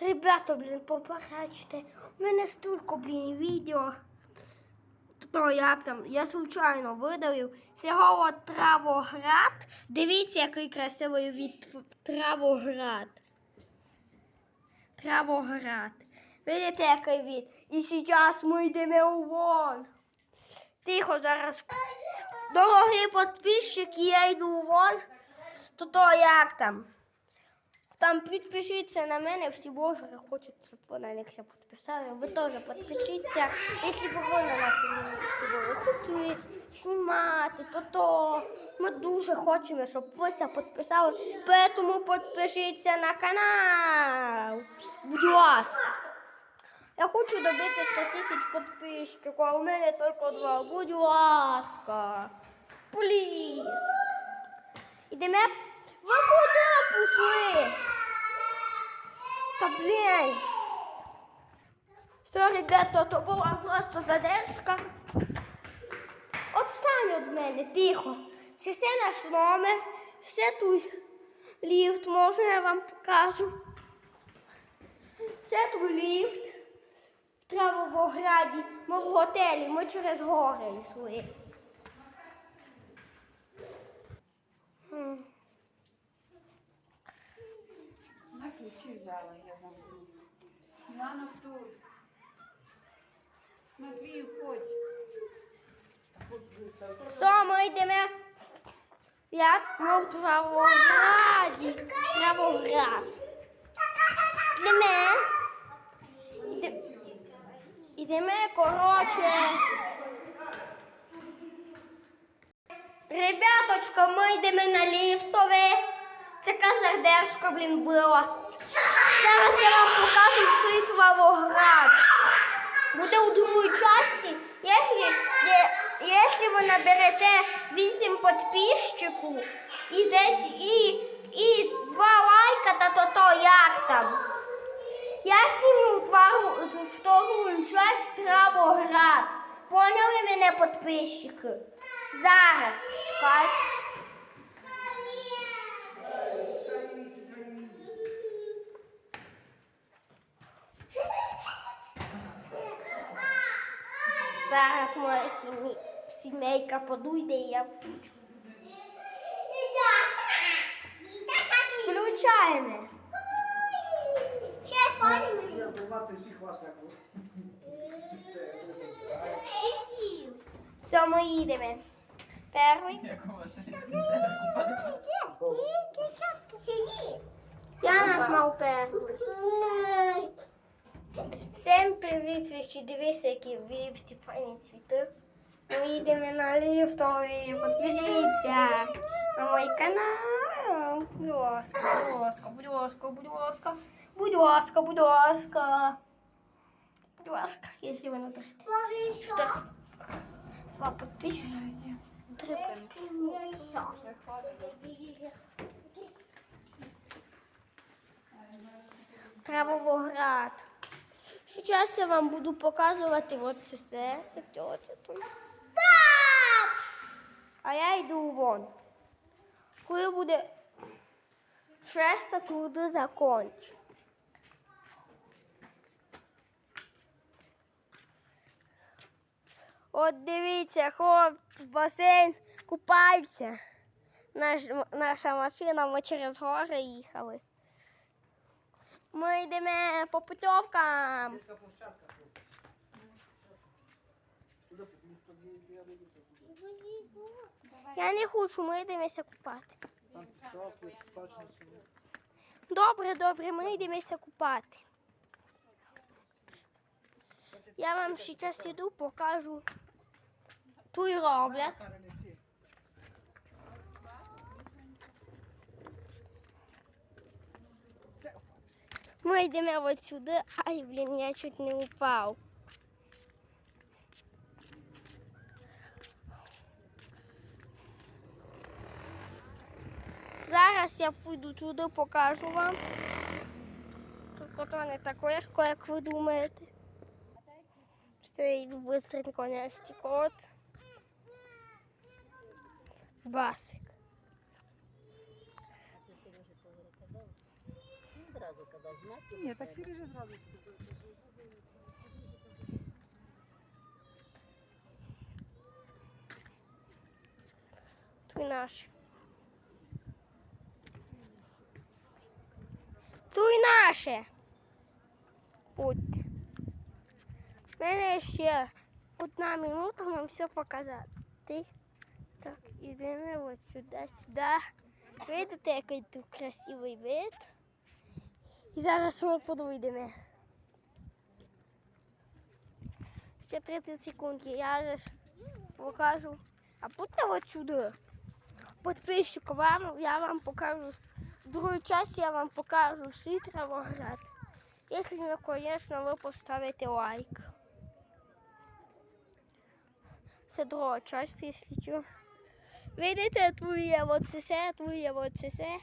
Ребята, блін, побачте, у мене стільки, блін, відео. То як там, я случайно видалив. Цього от Травоград. Дивіться, який красивий від Травоград. Травоград. Видите, який від? І зараз ми йдемо вон. Тихо, зараз. Дорогі підписчики, я йду вон. То то як там? Там підпишіться на мене, всі блогери хочуть, щоб ви на підписали. Ви теж підпишіться. Якщо б ви на нашому місці були хотіли знімати, то то ми дуже хочемо, щоб ви все підписали. Тому підпишіться на канал. Будь ласка. Я хочу добити 100 тисяч підписчиків, а у мене тільки два. Будь ласка. Пліз. Ідемо. Ви куди пішли? Та блін. Все, ребята, то була просто задержка. Отстань від мене, тихо. Це все наш номер, все тут ліфт, можна я вам покажу. Все тут ліфт. В Травовограді. Ми в готелі, ми через гори йшли. Хм. На ключі взяла, я замкну. Мілана тут. Матвій, ходь. Все, ми йдемо. Як ми в Травограді. Травоград. Йдемо. Йдемо, коротше. Ребяточка, ми йдемо на ліфтове. Це сердечко, блін, було. Зараз я вам покажу свій Травоград. Буде у другій часті. Якщо, ви наберете 8 підписчиків і десь і, і 2 лайка, та то то як там. Я твару вторую часть Травоград. Поняли мене підписчики? Зараз. Чекайте. Зараз моя сім'я, сімейка подуйде і я включу. Включаємо. Все, ми їдемо. Перший. Я наш мав перший. Всім привіт, вічі, дивіться, які в ліфті файні цвіти. Ми їдемо на ліфтові, підпишіться на мій канал. Будь ласка, будь ласка, будь ласка, будь ласка, будь ласка, будь ласка. Будь ласка, якщо ви наберете. Два підписчики. Три підписчики. Все. Травовоград. Сейчас я вам буду показувати от це все, це тьотя тут. А я йду вон. Коли буде шеста, туди закончу. От дивіться, хлопці, басейн купаються. Наш, наша машина, ми через гори їхали. Ми йдемо по подивитися, я не хочу, ми йдемося купати. Добре, добре, ми йдемося купати. Я вам зараз іду, покажу. Тут роблять. Перенеси. Ми йдемо от сюди. Ай, блін, я чуть не упав. Зараз я піду туди, покажу вам. Тільки то не так легко, як ви думаєте. Все, я йду быстренько на стікот. Басик. Ні, так Сережа зразу сказав. Туй наш. Туй наше. Будьте. В мене ще одна минута вам все показати. Так, ідемо от сюди, сюди. Видите, який тут красивий вид. І зараз ми подойдемо. Ще 30 секунд, я ж покажу. А будьте от сюди. Подписчик вам, я вам покажу. В другій часті я вам покажу всі треба грати. Якщо, ну, звісно, ви поставите лайк. Це друга частина, якщо що. Видите, твоє вот це, твоє вот це.